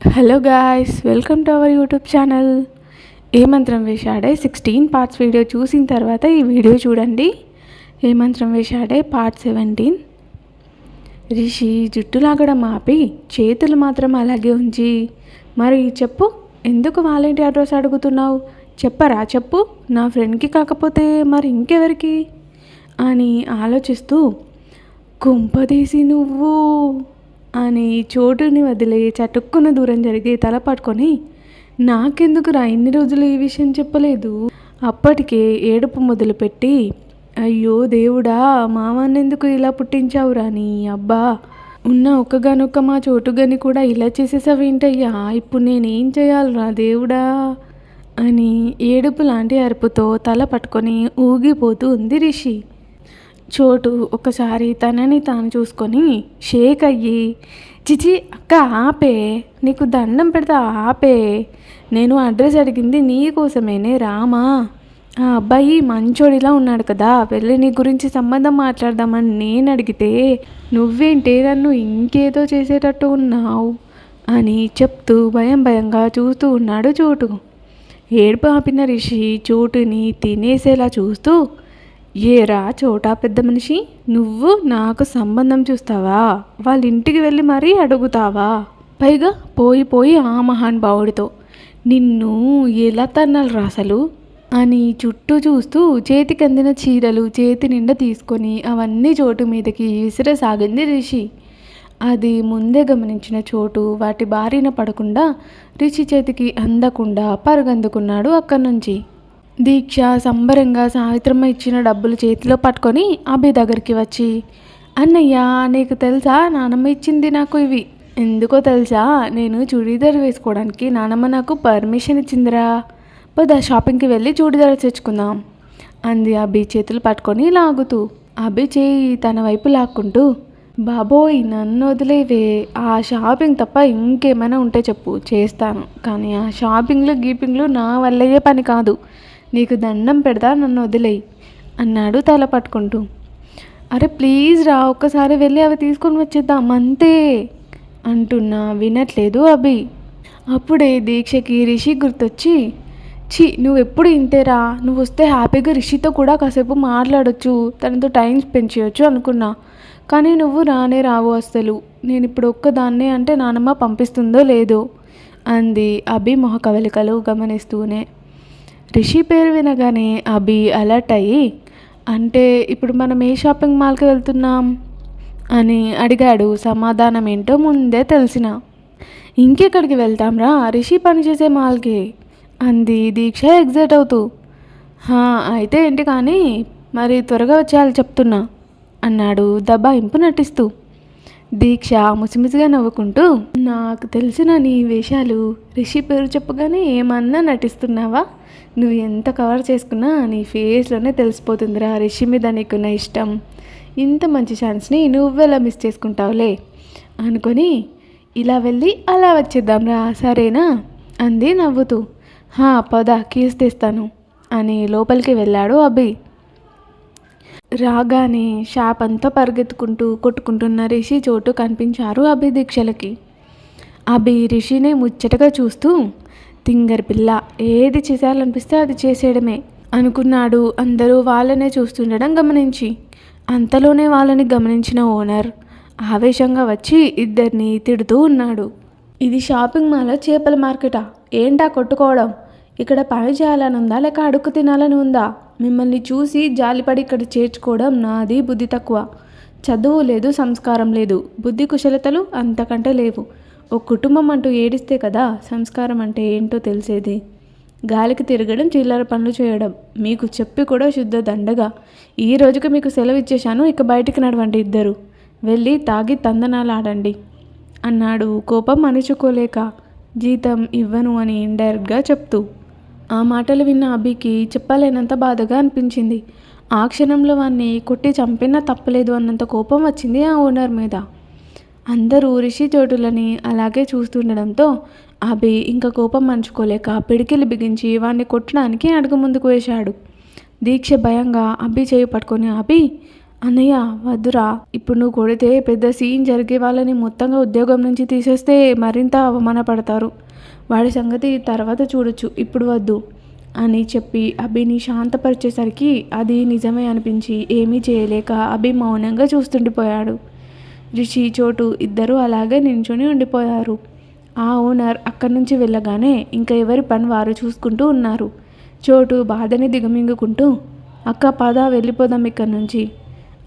Hello guys welcome to our YouTube channel ఏ మంత్రం వేశాడే? Sixteen parts video చూసిన తర్వాత ఈ వీడియో చూడండి. ఏ మంత్రం వేశాడే? పార్ట్ సెవెంటీన్ రిషి జుట్టు లాగడం ఆపి చేతులు మాత్రం అలాగే ఉంచి మరి చెప్పు ఎందుకు వాలంటీ అడ్రస్ అడుగుతున్నావు? చెప్పరా చెప్పు నా ఫ్రెండ్కి కాకపోతే మరి ఇంకెవరికి? అని ఆలోచిస్తూ కుంపదీసి నువ్వు. అని చోటుని వదిలి చటుక్కున దూరం జరిగి తల పట్టుకొని నాకెందుకురా ఇన్ని రోజులు ఈ విషయం చెప్పలేదు? అప్పటికే ఏడుపు మొదలుపెట్టి అయ్యో దేవుడా మామన్నెందుకు ఇలా పుట్టించావురా నీ అబ్బా? ఉన్న ఒక్కగానొక్క మా చోటుగని కూడా ఇలా చేసేసావేంటయ్యా? ఇప్పుడు నేనేం చేయాలిరా దేవుడా అని ఏడుపు లాంటి అరుపుతో తల పట్టుకొని ఊగిపోతూ ఉంది రిషి. చోటు ఒకసారి తనని తాను చూసుకొని షేక్ అయ్యి చిచి అక్క ఆపే నీకు దండం పెడతా ఆపే. నేను అడ్రస్ అడిగింది నీ కోసమేనే రామా. ఆ అబ్బాయి మంచోడిలా ఉన్నాడు కదా వెళ్ళి నీ గురించి సంబంధం మాట్లాడదామని నేను అడిగితే నువ్వేంటే నన్ను ఇంకేదో చేసేటట్టు ఉన్నావు? అని చెప్తూ భయం భయంగా చూస్తూ ఉన్నాడు చోటు. ఏడుపు ఆపిన రిషి చోటుని తినేసేలా చూస్తూ ఏరా చోటా పెద్ద మనిషి నువ్వు నాకు సంబంధం చూస్తావా? వాళ్ళ ఇంటికి వెళ్ళి మరీ అడుగుతావా? పైగా పోయి పోయి ఆ మహానుభావుడితో నిన్ను ఎలా తన్నాలి అసలు? అని చుట్టూ చూస్తూ చేతికి అందిన చీరలు చేతి నిండా తీసుకొని అవన్నీ చోటు మీదకి విసిరసాగింది రిషి. అది ముందే గమనించిన చోటు వాటి బారిన పడకుండా రిషి చేతికి అందకుండా పరుగందుకున్నాడు అక్కడి నుంచి దీక్ష సంబరంగా సావిత్రమ్మ ఇచ్చిన డబ్బులు చేతిలో పట్టుకొని అభి దగ్గరికి వచ్చి అన్నయ్య నీకు తెలుసా? నానమ్మ ఇచ్చింది నాకు ఇవి. ఎందుకో తెలుసా? నేను చూడీదార్ వేసుకోవడానికి నానమ్మ నాకు పర్మిషన్ ఇచ్చిందిరా. పద షాపింగ్కి వెళ్ళి చూడీదార్ తెచ్చుకుందాం. అంది అభి చేతులు పట్టుకొని లాగుతూ. అభి చేయి తన వైపు లాక్కుంటూ బాబోయ్ నన్ను వదిలేవే. ఆ షాపింగ్ తప్ప ఇంకేమైనా ఉంటే చెప్పు చేస్తాను. కానీ ఆ షాపింగ్లు గీపింగ్లు నా వల్లయ్యే పని కాదు. నీకు దండం పెడతా నన్ను వదిలేయి అన్నాడు తల పట్టుకుంటూ. అరే ప్లీజ్ రా ఒక్కసారి వెళ్ళి అవి తీసుకొని వచ్చేద్దాం అంతే అంటున్నా వినట్లేదు అభి. అప్పుడే దీక్షకి రిషి గుర్తొచ్చి ఛీ నువ్వు ఎప్పుడు ఇంతేరా? నువ్వు వస్తే హ్యాపీగా రిషితో కూడా కాసేపు మాట్లాడొచ్చు తనతో టైం స్పెండ్ చేయొచ్చు అనుకున్నా. కానీ నువ్వు రానే రావు అసలు నేను ఇప్పుడు ఒక్కదాన్నే అంటే నానమ్మ పంపిస్తుందో లేదో అంది అభి మొహ కవలికలు గమనిస్తూనే. రిషి పేరు వినగానే అభి అలర్ట్ అయ్యి అంటే ఇప్పుడు మనం ఏ షాపింగ్ మాల్కి వెళ్తున్నాం? అని అడిగాడు. సమాధానం ఏంటో ముందే తెలిసిన. ఇంకెక్కడికి వెళ్తాంరా? రిషి పనిచేసే మాల్కి. అంది. దీక్ష ఎగ్జైట్ అవుతూ "హా, అయితే ఏంటి కానీ మరి త్వరగా వచ్చేయాలి చెప్తున్నా అన్నాడు. దబాయింపు నటిస్తూ దీక్ష ముసిముసిగా నవ్వుకుంటూ నాకు తెలిసిన నీ వేషాలు రిషి పేరు చెప్పగానే ఏమన్నా నటిస్తున్నావా? నువ్వు ఎంత కవర్ చేసుకున్నా నీ ఫేస్లోనే తెలిసిపోతుందిరా రిషి మీద నీకున్న ఇష్టం. ఇంత మంచి ఛాన్స్ని నువ్వెలా మిస్ చేసుకుంటావులే? అనుకొని ఇలా వెళ్ళి అలా వచ్చేద్దాంరా సరేనా? అంది నవ్వుతూ. హా పద కీస్ తెస్తాను. అని లోపలికి వెళ్ళాడు అభి. రాగానే షాప్ అంతా పరిగెత్తుకుంటూ కొట్టుకుంటున్న రిషి చోటు కనిపించారు అభి దీక్షలకి. అభి రిషిని ముచ్చటగా చూస్తూ తింగర్ పిల్ల ఏది చేసేయాలనిపిస్తే అది చేసేయడమే అనుకున్నాడు అందరూ వాళ్ళనే చూస్తుండడం గమనించి. అంతలోనే వాళ్ళని గమనించిన ఓనర్ ఆవేశంగా వచ్చి ఇద్దరిని తిడుతూ ఉన్నాడు. ఇది షాపింగ్ మాల్ చేపల మార్కెటా? ఏంటా కొట్టుకోవడం? ఇక్కడ పని చేయాలని ఉందా లేక అడుక్కు తినాలని ఉందా? మిమ్మల్ని చూసి జాలిపడి ఇక్కడ చేర్చుకోవడం నాది బుద్ధి తక్కువ. చదువు లేదు సంస్కారం లేదు. బుద్ధి కుశలతలు అంతకంటే లేవు. ఒక కుటుంబం అంటూ ఏడిస్తే కదా సంస్కారం అంటే ఏంటో తెలిసేది. గాలికి తిరగడం చిల్లర పనులు చేయడం. మీకు చెప్పి కూడా శుద్ధ దండగా. ఈ రోజుకి మీకు సెలవు ఇచ్చేశాను ఇక బయటికి నడవండి ఇద్దరు. వెళ్ళి తాగి తందనాలు ఆడండి అన్నాడు. కోపం అణుచుకోలేక జీతం ఇవ్వను అని ఇండైరెక్ట్గా చెప్తూ. ఆ మాటలు విన్న అభికి చెప్పలేనంత బాధగా అనిపించింది. ఆ క్షణంలో వాన్ని కొట్టి చంపినా తప్పలేదు అన్నంత కోపం వచ్చింది ఆ ఓనర్ మీద. అందరూ రిషి చోటులని అలాగే చూస్తుండడంతో అభి ఇంకా కోపం మంచుకోలేక పిడికిలి బిగించి వాడిని కొట్టడానికి అడుగు ముందుకు వేశాడు. దీక్ష భయంగా అభి చేయి పట్టుకొని అభి అన్నయ్య వద్దురా. ఇప్పుడు నువ్వు కొడితే పెద్ద సీన్ జరిగే వాళ్ళని మొత్తంగా ఉద్యోగం నుంచి తీసేస్తే మరింత అవమానపడతారు. వాడి సంగతి తర్వాత చూడొచ్చు ఇప్పుడు వద్దు అని చెప్పి అభిని శాంతపరిచేసరికి అది నిజమే అనిపించి ఏమీ చేయలేక అభి మౌనంగా చూస్తుండిపోయాడు. రిషి చోటు ఇద్దరూ అలాగే నించుని ఉండిపోయారు. ఆ ఓనర్ అక్కడి నుంచి వెళ్ళగానే ఇంకా ఎవరి పని వారు చూసుకుంటూ ఉన్నారు. చోటు బాధని దిగమింగుకుంటూ అక్క పద వెళ్ళిపోదాం ఇక్కడి నుంచి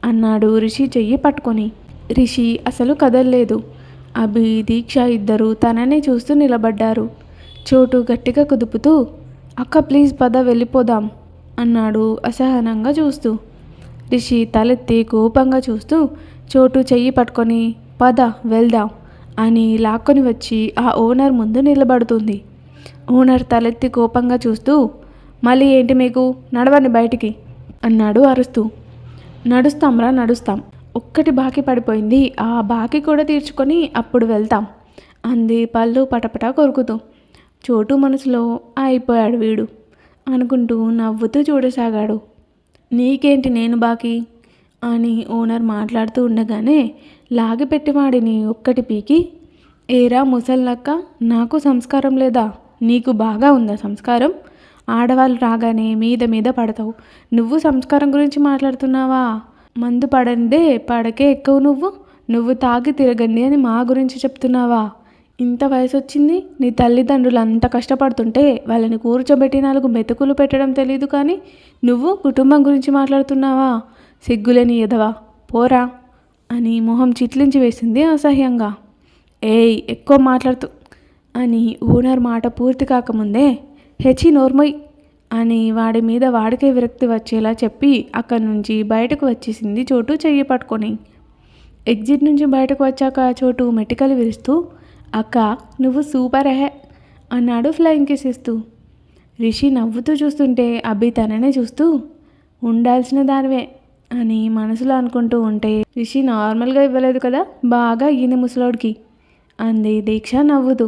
అన్నాడు రిషి చెయ్యి పట్టుకొని. రిషి అసలు కదల్లేదు. అభి దీక్ష ఇద్దరు తననే చూస్తూ నిలబడ్డారు. చోటు గట్టిగా కుదుపుతూ అక్క ప్లీజ్ పద వెళ్ళిపోదాం అన్నాడు అసహనంగా చూస్తూ. రిషి తలెత్తి కోపంగా చూస్తూ చోటు చెయ్యి పట్టుకొని పద వెళ్దాం అని లాక్కొని వచ్చి ఆ ఓనర్ ముందు నిలబడుతుంది. ఓనర్ తలెత్తి కోపంగా చూస్తూ మళ్ళీ ఏంటి మీకు? నడవండి బయటికి అన్నాడు అరుస్తూ. నడుస్తాంరా నడుస్తాం ఒక్కటి బాకీ పడిపోయింది. ఆ బాకీ కూడా తీర్చుకొని అప్పుడు వెళ్తాం. అంది పళ్ళు పటపట కొరుకుతూ. చోటు మనసులో అయిపోయాడు వీడు. అనుకుంటూ నవ్వుతూ చూడసాగాడు. నీకేంటి నేను బాకీ? అని ఓనర్ మాట్లాడుతూ ఉండగానే లాగిపెట్టి వాడిని ఒక్కటి పీకి. ఏరా ముసల్లక్క నాకు సంస్కారం లేదా? నీకు బాగా ఉందా సంస్కారం? ఆడవాళ్ళు రాగానే మీద మీద పడతావు. నువ్వు సంస్కారం గురించి మాట్లాడుతున్నావా? మందు పడందే పడకే ఎక్కువ నువ్వు. నువ్వు తాగి తిరగండి అని మా గురించి చెప్తున్నావా? ఇంత వయసు వచ్చింది నీ తల్లిదండ్రులు అంత కష్టపడుతుంటే వాళ్ళని కూర్చోబెట్టి నాలుగు మెతుకులు పెట్టడం తెలియదు కానీ నువ్వు కుటుంబం గురించి మాట్లాడుతున్నావా? సిగ్గులేని ఎదవా పోరా అని మొహం చిట్లించి వేసింది అసహ్యంగా. ఏయ్ ఎక్కువ మాట్లాడుతూ అని ఓనర్ మాట పూర్తి కాకముందే హెచి నోర్మయ్ అని వాడి మీద వాడికే విరక్తి వచ్చేలా చెప్పి అక్కడి నుంచి బయటకు వచ్చేసింది చోటు చెయ్యి పట్టుకొని. ఎగ్జిట్ నుంచి బయటకు వచ్చాక చోటు మెటికలు విరుస్తూ అక్క నువ్వు సూపర్ హే అన్నాడు ఫ్లయింగ్ కిస్ ఇస్తూ. రిషి నవ్వుతూ చూస్తుంటే అభి తననే చూస్తూ ఉండాల్సిన దానివే అని మనసులో అనుకుంటూ ఉంటే రిషి నార్మల్గా ఇవ్వలేదు కదా బాగా ఈయన ముసలోడికి అంది దీక్ష నవ్వుతూ.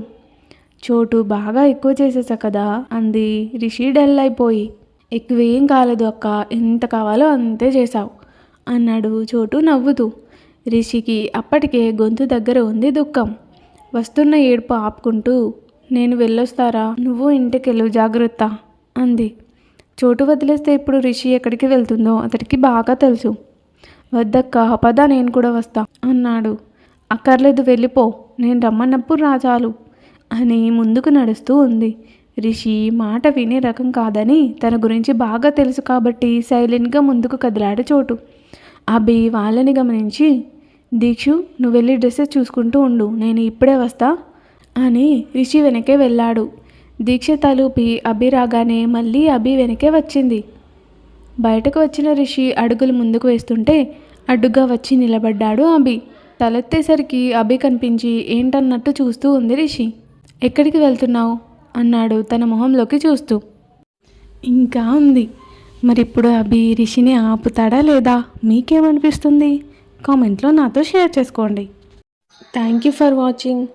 చోటు బాగా ఎక్కువ చేసేసా కదా అంది. రిషి డల్ అయిపోయి. ఎక్కువేం కాలేదు అక్క ఎంత కావాలో అంతే చేశావు అన్నాడు చోటు నవ్వుతూ. రిషికి అప్పటికే గొంతు దగ్గర ఉంది దుఃఖం. వస్తున్న ఏడుపు ఆపుకుంటూ నేను వెళ్ళొస్తారా? నువ్వు ఇంటికెళ్ళు జాగ్రత్త అంది. చోటు వదిలేస్తే ఇప్పుడు రిషి ఎక్కడికి వెళ్తుందో అతడికి బాగా తెలుసు. వద్దక్క పద నేను కూడా వస్తా అన్నాడు. అక్కర్లేదు వెళ్ళిపో నేను రమ్మన్నప్పుడు రా చాలు అని ముందుకు నడుస్తూ ఉంది. రిషి మాట వినే రకం కాదని తన గురించి బాగా తెలుసు కాబట్టి సైలెంట్గా ముందుకు కదిలాడు చోటు. అభి వాళ్ళని గమనించి దీక్షు నువ్వు వెళ్ళి డ్రెస్సెస్ చూసుకుంటూ ఉండు నేను ఇప్పుడే వస్తా అని రిషి వెనకే వెళ్ళాడు. దీక్ష తలూపి అభి రాగానే మళ్ళీ అభి వెనకే వచ్చింది. బయటకు వచ్చిన రిషి అడుగులు ముందుకు వేస్తుంటే అడ్డుగా వచ్చి నిలబడ్డాడు అభి. తలెత్తేసరికి అభి కనిపించి ఏంటన్నట్టు చూస్తూ ఉంది రిషి? ఎక్కడికి వెళ్తున్నావు? అన్నాడు తన మొహంలోకి చూస్తూ. ఇంకా ఉంది. మరి ఇప్పుడు అభి రిషిని ఆపుతాడా లేదా? మీకేమనిపిస్తుంది? కామెంట్లో నాతో షేర్ చేసుకోండి. Thank you for watching.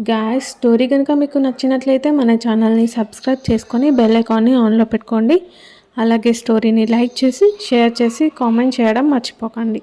Gas story కనుక మీకు నచ్చినట్లయితే మన ఛానల్ని సబ్స్క్రైబ్ చేసుకొని బెల్ ఐకాన్ని ఆన్లో పెట్టుకోండి. అలాగే స్టోరీని లైక్ చేసి షేర్ చేసి కామెంట్ చేయడం మర్చిపోకండి.